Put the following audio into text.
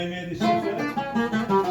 emeğe de şimdi. Şey